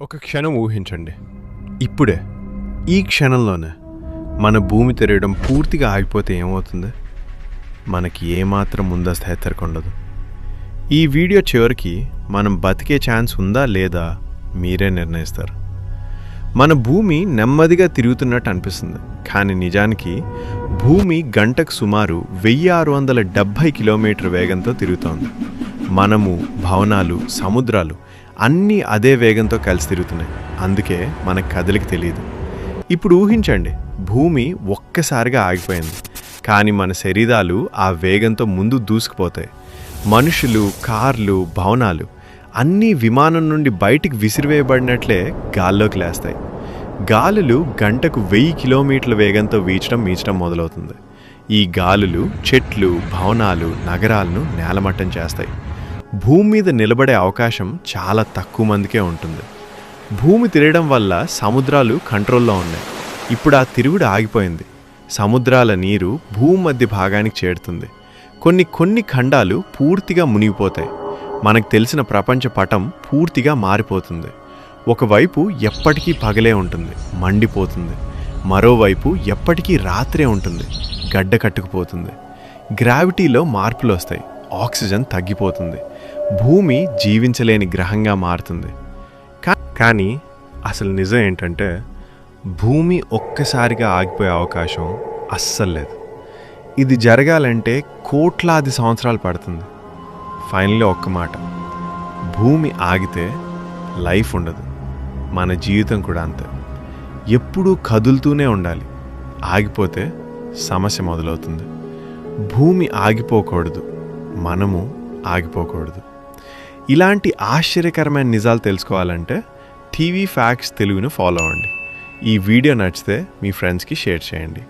ఒక క్షణం ఊహించండి. ఇప్పుడే ఈ క్షణంలోనే మన భూమి తిరగడం పూర్తిగా ఆగిపోతే ఏమవుతుంది? మనకి ఏమాత్రం ముందస్తు హెచ్చరిక ఉండదు. ఈ వీడియో చివరికి మనం బతికే ఛాన్స్ ఉందా లేదా మీరే నిర్ణయిస్తారు. మన భూమి నెమ్మదిగా తిరుగుతున్నట్టు అనిపిస్తుంది. కానీ నిజానికి భూమి గంటకు సుమారు వెయ్యి ఆరు వందల డెబ్భై కిలోమీటర్ వేగంతో తిరుగుతోంది. మనము భవనాలు సముద్రాలు అన్నీ అదే వేగంతో కలిసి తిరుగుతున్నాయి అందుకే మన కదలికి తెలియదు. ఇప్పుడు ఊహించండి భూమి ఒక్కసారిగా ఆగిపోయింది. కానీ మన శరీరాలు ఆ వేగంతో ముందు దూసుకుపోతాయి. మనుషులు కార్లు భవనాలు అన్నీ విమానం నుండి బయటికి విసిరివేయబడినట్లే గాల్లోకి లేస్తాయి. గాలులు గంటకు వెయ్యి కిలోమీటర్ల వేగంతో వీచడం మీచడం మొదలవుతుంది. ఈ గాలులు చెట్లు భవనాలు నగరాలను నేలమట్టం చేస్తాయి. భూమి మీద నిలబడే అవకాశం చాలా తక్కువ మందికే ఉంటుంది. భూమి తిరగడం వల్ల సముద్రాలు కంట్రోల్లో ఉన్నాయి. ఇప్పుడు ఆ తిరుగుడు ఆగిపోయింది. సముద్రాల నీరు భూమి మధ్య భాగానికి చేరుతుంది. కొన్ని కొన్ని ఖండాలు పూర్తిగా మునిగిపోతాయి. మనకు తెలిసిన ప్రపంచ పటం పూర్తిగా మారిపోతుంది. ఒకవైపు ఎప్పటికీ పగలే ఉంటుంది మండిపోతుంది. మరోవైపు ఎప్పటికీ రాత్రే ఉంటుంది గడ్డ కట్టుకుపోతుంది. గ్రావిటీలో మార్పులు వస్తాయి. ఆక్సిజన్ తగ్గిపోతుంది. భూమి జీవించలేని గ్రహంగా మారుతుంది. కా- కానీ అసలు నిజం ఏంటంటే భూమి ఒక్కసారిగా ఆగిపోయే అవకాశం అస్సలు లేదు. ఇది జరగాలంటే కోట్లాది సంవత్సరాలు పడుతుంది. ఫైనల్లీ ఒక్క మాట. భూమి ఆగితే లైఫ్ ఉండదు. మన జీవితం కూడా అంతే. ఎప్పుడూ కదులుతూనే ఉండాలి. ఆగిపోతే సమస్య మొదలవుతుంది. భూమి ఆగిపోకూడదు. మనము ఆగిపోకూడదు. ఇలాంటి ఆశ్చర్యకరమైన నిజాలు తెలుసుకోవాలంటే టీవీ ఫ్యాక్ట్స్ తెలుగును ఫాలో అవ్వండి. ఈ వీడియో నచ్చితే మీ ఫ్రెండ్స్కి షేర్ చేయండి.